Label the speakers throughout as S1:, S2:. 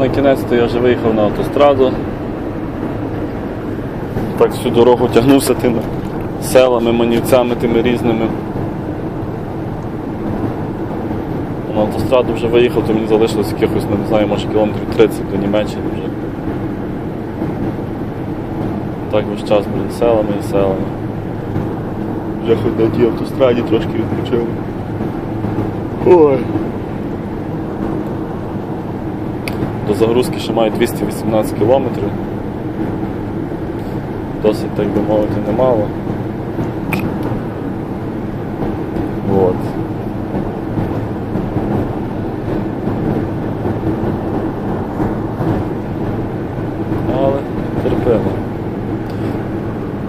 S1: на кінець-то я вже виїхав на автостраду. Так всю дорогу тягнувся тими селами, манівцями тими різними. На автостраду вже виїхав, то мені залишилось якихось, не знаю, може кілометрів 30 до Німеччини вже. Так весь час, блін, селами і селами. Вже хоч на тій автостраді трошки відпочив. Ой. До загрузки ще маю 218 кілометрів. Досить, так би мовити, немало. От. Але терпимо.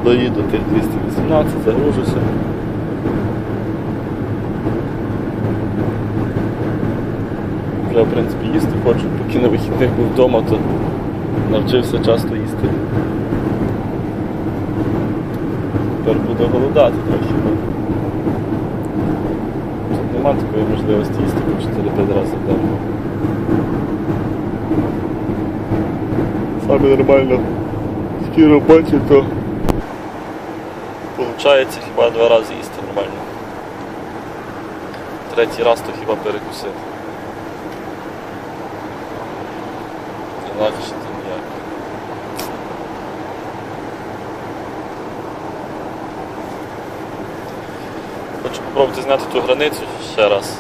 S1: Доїду тих 218, загружуся. Вже, в принципі, їсти хочу, поки на вихідних був вдома, то навчився часто їсти. Тепер буду голодати трохи. Тут нема такої можливості їсти по 4-5 разів в день. Саме нормально в такій роботі, то Получається хіба два рази їсти нормально. Третій раз то хіба перекусити. Інакше то ніяк. Хочу спробувати зняти ту границю ще раз.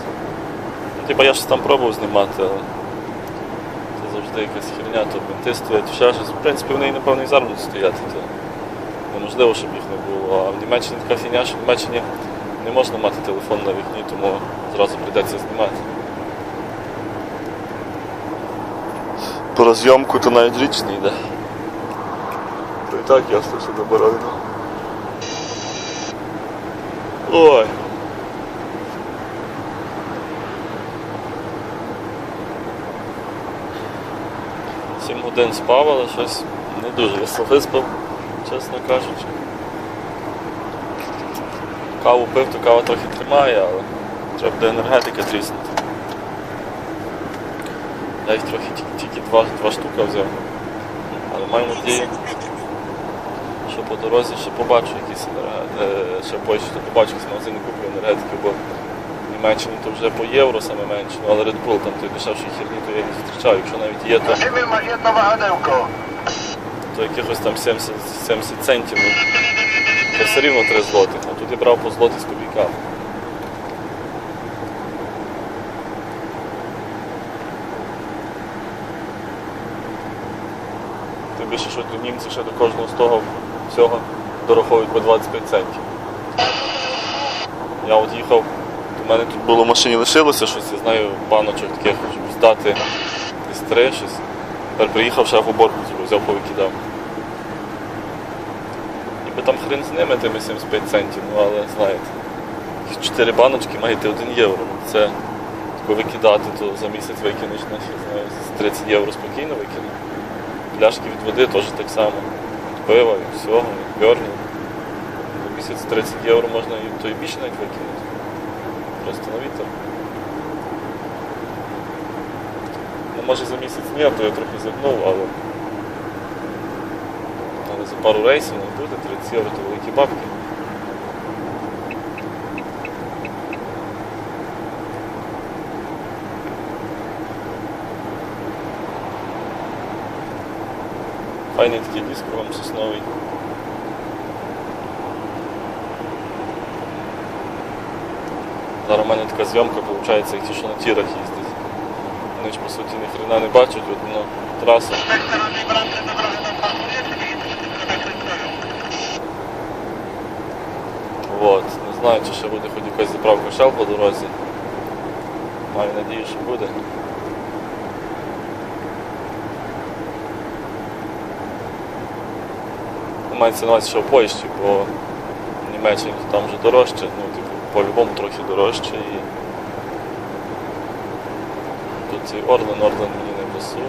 S1: Ну, Типа я щось там пробував знімати, але це завжди якась херня, то бенти стоять, ще щось. В принципі, вони і напевно і зараз будуть стояти. То неможливо, щоб їх не було. А в Німеччині така фігня, що в Німеччині не можна мати телефон на вікні, тому зразу прийдеться знімати. По розйомку то навіть річ не йде. То і так ясно, що заборонено. Ой. Сім годин спав, але щось не дуже весело виспав, чесно кажучи. Каву пив, то кава трохи тримає, але треба буде енергетика тріснути. Я їх трохи тільки, два, два штука взяв. Але маю надію, що по дорозі ще побачу якісь енергетики, ще Польщі, то побачу якісь магазини куплю енергетики, бо в Німеччині то вже по євро саме менше, ну, але Red Bull там той дешевший херні, то я не зустрічаю. Якщо навіть є, то, то якихось там 70, 70 центів. Це все рівно 3 злотих, а тут я брав по злоті з копійками. Тим більше, що тут німці ще до кожного з того всього дораховують по 25 центів. Я от їхав, у мене тут було в машині лишилося щось, я знаю, баночок таких, щоб здати десь три щось. Тепер приїхав, ще в уборку взяв повикидав. Ніби там хрен з ними тими 75 центів, ну але знаєте. Чотири баночки маєте 1 євро. Це тако викидати, то за місяць викинеш, знаю, з 30 євро спокійно викинеш. Пляшки від води теж так само. Від пива, від всього, від бьорні. За місяць 30 євро можна і то і більше навіть викинути. Просто на вітер. Ну, може за місяць ні, а то я трохи загнув, але. Але за пару рейсів не буде 30 євро, то великі бабки. Файний такий диск вам сосновий. Зараз у мене така зйомка виходить, як ті, що на тірах їздять. Вони ж по суті ні хрена не бачать, от воно траса. От. Не знаю, чи ще буде хоч якась заправка Shell по дорозі. Маю надію, що буде. Мається на увазі, що в Польщі, бо в Німеччині там вже дорожче, ну, типу, по-любому трохи дорожче і тут цей Орлен, Орлен мені не пасує.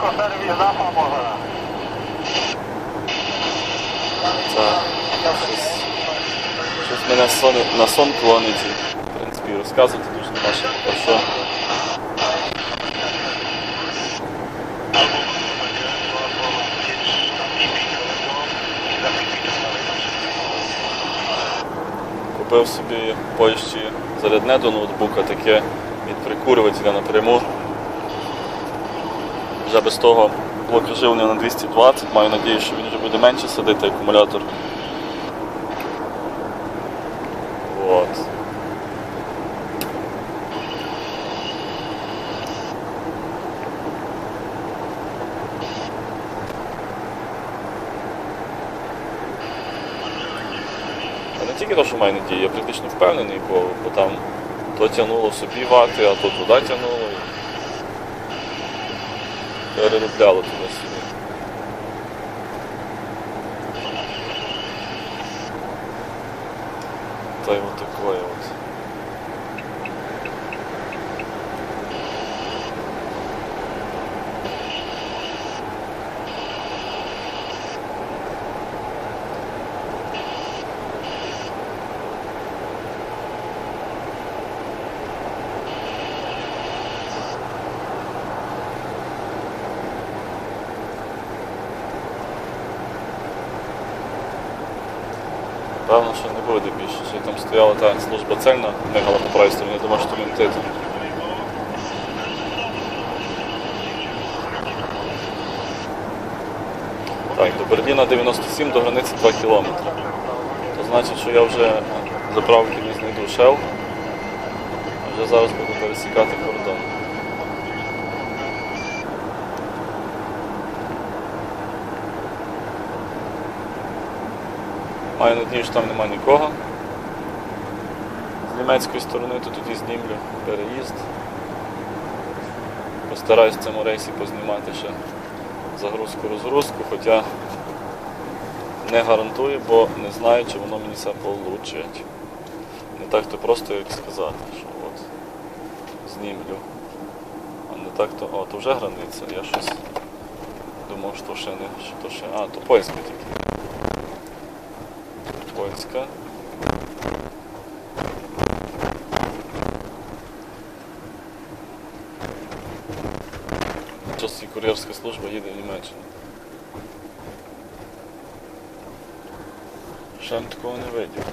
S2: Швидко сервіс допомога.
S1: Це щось, щось мене сон, на сон клонить. В принципі, розказувати дуже нема що про що. Купив собі в Польщі зарядне до ноутбука таке від прикурювателя напряму. Вже без того блока живлення на 220, маю надію, що він вже буде менше садити акумулятор. Вот. А не тільки те, що маю надію, я практично впевнений, бо, бо там то тягнуло собі вати, а то туди тягнуло. І переробляло туди-сюди. Та й от такое от. Певно, що не буде більше. Ще там стояла та служба цельна, мигала по правій стороні, то мінтит. Так, до Берліна 97, до границі 2 кілометри. То значить, що я вже заправки не знайду. А вже зараз буду пересікати кордон. Маю надію, що там нема нікого. Німецької сторони то тоді знімлю переїзд. Постараюсь в цьому рейсі познімати ще загрузку-розгрузку, хоча не гарантую, бо не знаю, чи воно мені це получить. Не так то просто як сказати, що от знімлю. А не так то. О, то вже границя. Я щось думав, що ще не. Що то ще. А, то польська тільки. Польська. Зараз і кур'єрська служба їде в Німеччину. Я такого не видів.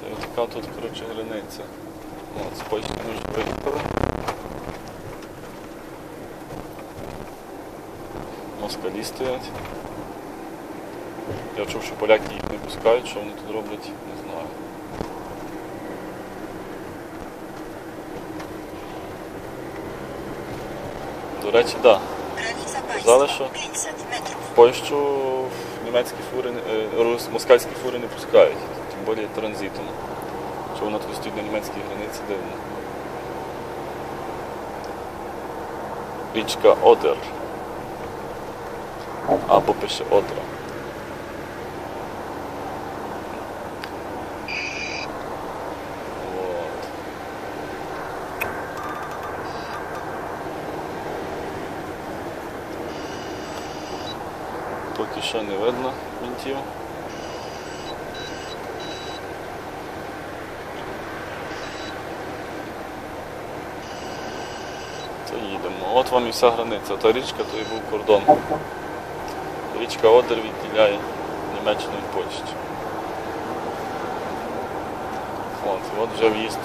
S1: Та така тут, коротше, границя. От, з Польщі ми вже виїхали. Москалі стоять. Я чув, що поляки їх не пускають, що вони тут роблять. До речі, так. Да. Казали, що в Польщу німецькі фури, е, москальські фури не пускають, тим більше транзитом. Що вона тут стоїть на німецькій границі дивно. Річка Одер. Або пише Одра. Поки що не видно мінтів. То їдемо. От вам і вся границя. Та річка, то і був кордон. Річка Одер відділяє Німеччину від Польщі. От, і от вже в'їзд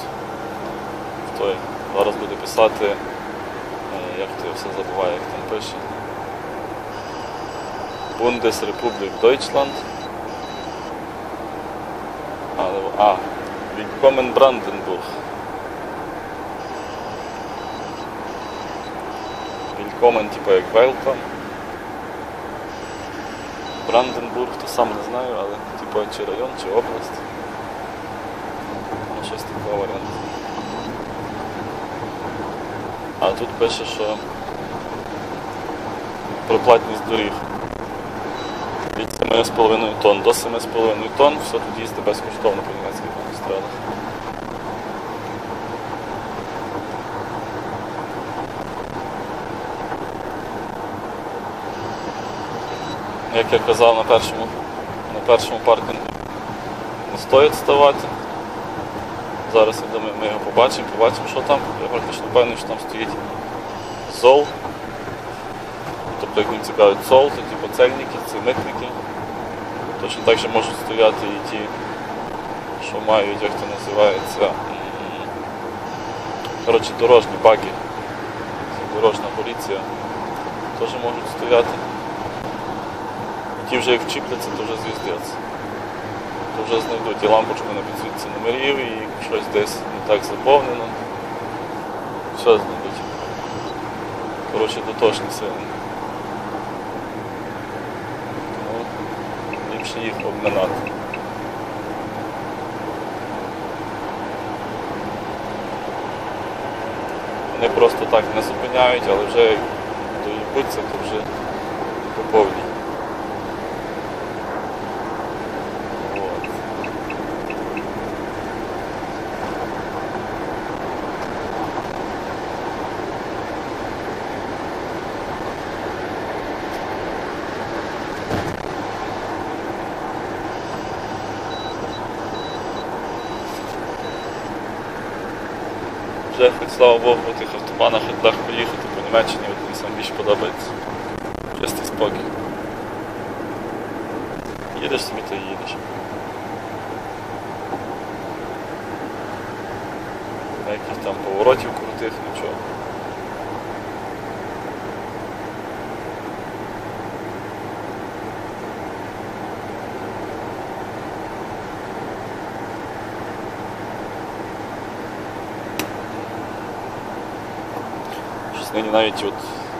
S1: в той. Зараз буде писати, е, як то все забуваю, як там пише. Bundesrepublik Deutschland. А, Willkommen Brandenburg. Willkommen, типу як welcome. Бранденбург, то сам не знаю, але типу чи район, чи область. Ну, щось такого варіанту. А тут пише, що про платність доріг. 7,5 тонн до 7,5 тонн, все тут їсти безкоштовно по німецьких магістрадах. Як я казав на першому на першому паркінгу не стоїть ставати. Зараз я думаю, ми його побачимо, побачимо, що там. Я практично певний, що там стоїть зол. Тобто, як він цікавить сол, то типу цельники, цінникники. Точно так же можуть стояти і ті, що мають, як це називається. Коротше, дорожні баги. Це Дорожна поліція. Теж можуть стояти. Ті вже як вчіпляться, то вже звіздець. То вже знайдуть і лампочку на підсвітці номерів, і щось десь не так заповнено. Все знайдуть. Коротше, дотошні сили. Тому ліпше їх обминати. Вони просто так не зупиняють, але вже доїбуться, то вже по повній. От. Вже слава Богу, в тих автобанах легко їхати по Німеччині, от мені більше подобається. Чистий спокій. Їдеш собі, то їдеш. На яких там поворотів крутих, нічого. Щось нині навіть от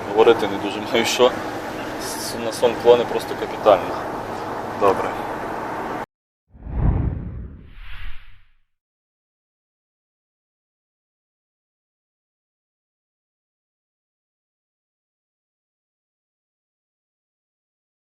S1: говорити не дуже маю що. На сон клони просто капітально. Добре.